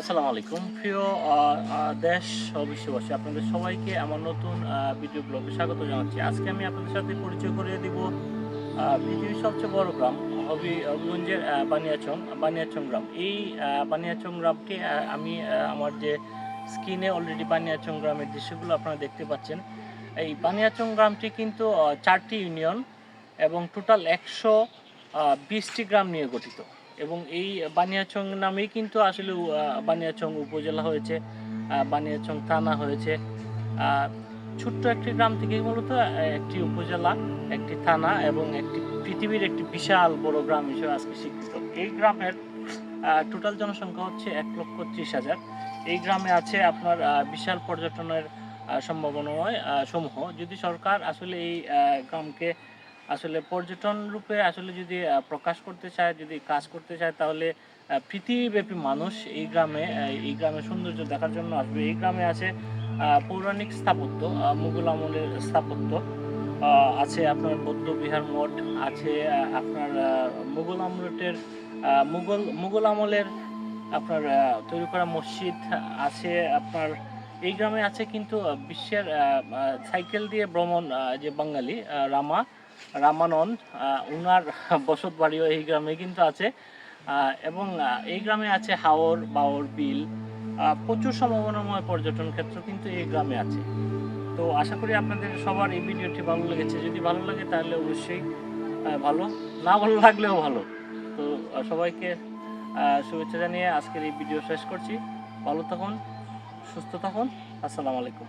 আসসালামু আলাইকুম। প্রিয় দেশ বিশ্ববাসী, আপনাদের সবাইকে আমার নতুন ভিডিও ব্লগে স্বাগত জানাচ্ছি। আজকে আমি আপনাদের সাথে পরিচয় করিয়ে দিব পৃথিবীর সবচেয়ে বড় গ্রাম, হবি হবিগঞ্জের বানিয়াচং বানিয়াচং গ্রাম। এই বানিয়াচং গ্রামটি আমি আমার যে স্ক্রিনে অলরেডি বানিয়াচং গ্রামের দৃশ্যগুলো আপনারা দেখতে পাচ্ছেন। এই বানিয়াচং গ্রামটি কিন্তু চারটি ইউনিয়ন এবং টোটাল একশো বিশটি গ্রাম নিয়ে গঠিত। এবং এই বানিয়াচং নামেই কিন্তু আসলে বানিয়াচং উপজেলা হয়েছে বানিয়াচং থানা হয়েছে। ছোট্ট একটি গ্রাম থেকে মূলত একটি উপজেলা, একটি থানা এবং একটি পৃথিবীর একটি বিশাল বড় গ্রাম হিসেবে আজকে স্বীকৃত। এই গ্রামের টোটাল জনসংখ্যা হচ্ছে এক লক্ষ ত্রিশ হাজার। এই গ্রামে আছে আপনার বিশাল পর্যটনের সম্ভাবনাময় সমূহ। যদি সরকার আসলে এই গ্রামকে আসলে পর্যটন রূপে আসলে যদি প্রকাশ করতে চায়, যদি কাজ করতে চায়, তাহলে পৃথিবীব্যাপী মানুষ এই গ্রামে এই গ্রামের সৌন্দর্য দেখার জন্য আসবে। এই গ্রামে আছে পৌরাণিক স্থাপত্য মুঘল আমলের স্থাপত্য আছে আপনার বৌদ্ধ বিহার মঠ, আছে আপনার মুঘল আমলের মুঘল মুঘল আমলের আপনার তৈরি করা মসজিদ আছে আপনার, এই গ্রামে আছে কিন্তু বিশ্বের সাইকেল দিয়ে ভ্রমণ যে বাঙালি রামা রামানন্দ আহ, উনার বসত বাড়িও এই গ্রামে কিন্তু আছে এবং এই গ্রামে আছে হাওর বাওর বিল প্রচুর সম্ভাবনাময় পর্যটন ক্ষেত্র কিন্তু এই গ্রামে আছে। তো আশা করি আপনাদের সবার এই ভিডিওটি ভালো লেগেছে। যদি ভালো লাগে তাহলে অবশ্যই ভালো না ভালো লাগলেও ভালো। তো সবাইকে শুভেচ্ছা জানিয়ে আজকের এই ভিডিও শেষ করছি। ভালো থাকুন সুস্থ থাকুন। আসসালামু আলাইকুম।